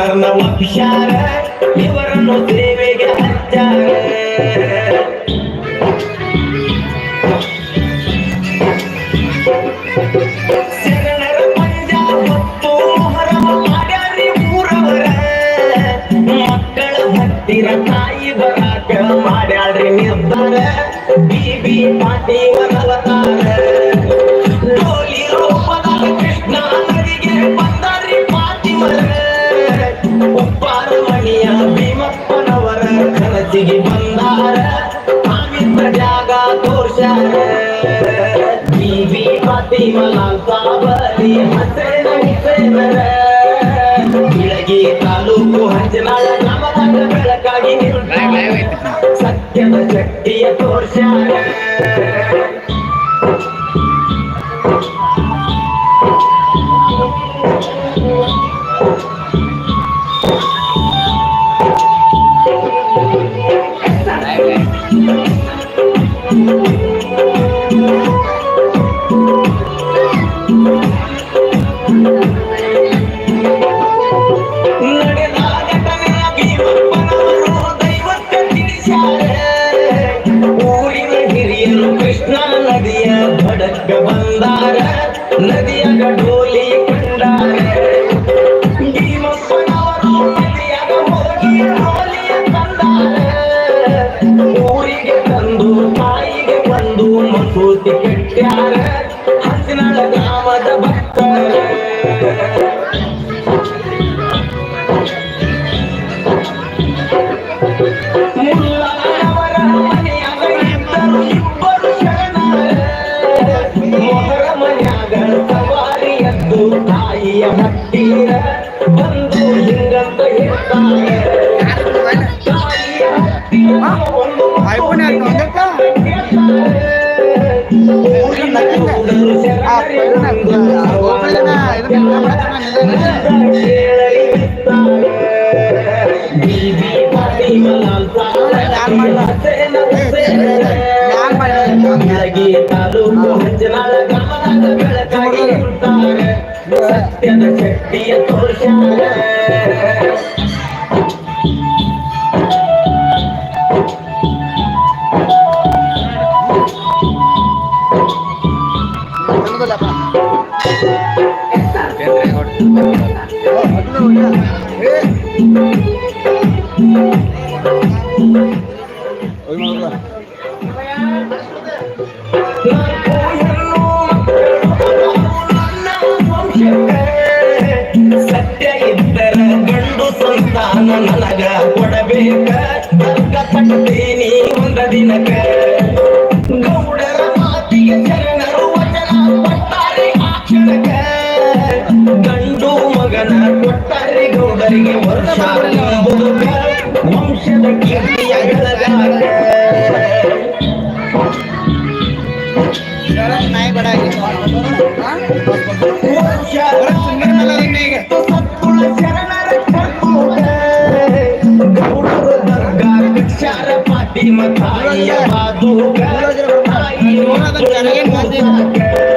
ಶರಣರನ್ನ ಒಪ್ಪಿಸ್ಯಾರ ಇವರನ್ನು ಸೇವೆಗೆ ಹಚ್ಚಾರೆ. ಶರಣರ ಪಂಜ ಮತ್ತು ಮೊಹರಮ ಮಾಡ್ಯಾರಿ ಊರವರ. ಮಕ್ಕಳ ಹತ್ತಿರ ನಿರ್ಧಾರ. ಬೀಬಿ ಪಾಟೀವರ ಅವತಾರ. ಕೃಷ್ಣ ನದಿಗೆ ಬಂದಾರಿ ಪಾತಿಮರ ಉಪ್ಪಾರ ಮಣಿಯ ಭೀಮಪ್ಪನವರ ಕನಸಿಗೆ ಬಂದಾರ. ಪವಿತ್ರ ಜಾಗ ತೋರ್ಸ್ಯಾರ. ಬೀಬಿ ಫಾತಿಮಲಾಲ್ ಸಾಬರಿ ಹಸೇನ ಹುಸೇನರ ಬೆಳಗಿ ತಾಲೂಕು ಹಂಚನಾಳ ಗ್ರಾಮದಾಗ ಬೆಳಕಾಗಿ ಸತ್ಯದ ಶಕ್ತಿಯ ತೋರ್ಸ್ಯಾರ. ಬಂದಾರ ನದಿಯ ಡೋಲಿ ಕಂಡಾರ. ನದಿಯಾಗ ಊರಿಗೆ ತಂದು ತಾಯಿಗೆ ಬಂದು ಮಸೂತಿ ಕಟ್ಟ್ಯಾರ. ಹಸಿನಾಳ ಗ್ರಾಮದ ಭಕ್ತರ. ತಾಯಿಯ ಹತ್ತಿರ ಬಂದು ಹಿಂಗಂತ ಹೇಳ್ತಾರೆ ತಾಯಿಯ ಹತ್ತಿರ ಒಂದು? ಊರಿನ ಮಾಡ್ತಾನೆ, ಇದನ್ನ. ಕೇಳಲಿ ಮಾಡಿದ? ಯಾರ್ ಮಾಡಿದ? ಬೆಳಗಿ ತಾಲೂಕು ಹಂಚನಾಳ ಗ್ರಾಮದಾಗ ಬೆಳಕಾಗಿ ನಿಂತಾರೆ. ಸತ್ಯದ ಶಕ್ತಿಯ ತೋರ್ಸ್ಯಾರ ಕನ್ನಡದಲ್ಲಪ್ಪ. ಓ, ಸತ್ಯ ಇದ್ದರ ಗಂಡು ಸಂತಾನ ನನಗ ಕೊಡಬೇಕ. ತರ್ಕ ಪಡ್ತೀನಿ ಒಂದ ದಿನಕ ಗೌಡರ ಮಾತಿಗೆ ಶರಣರು ವಚನ ಕೊಟ್ಟಾರೆ ಆ ಕ್ಷಣಕ ಗಂಡು ಮಗನ ಕೊಟ್ಟಾರೆ ಗೌಡರಿಗೆ ವರ್ಷ ವಂಶದ ಕೀರ್ತಿಯ ಶರತ್ ನಾಯಿ ಬಡ? ವರ್ಷ ಪಾಟಿಮ ತಾಯಿಯ ಬಾದುಗ. ತಾಯಿ ನೋಡೋದನ್ನ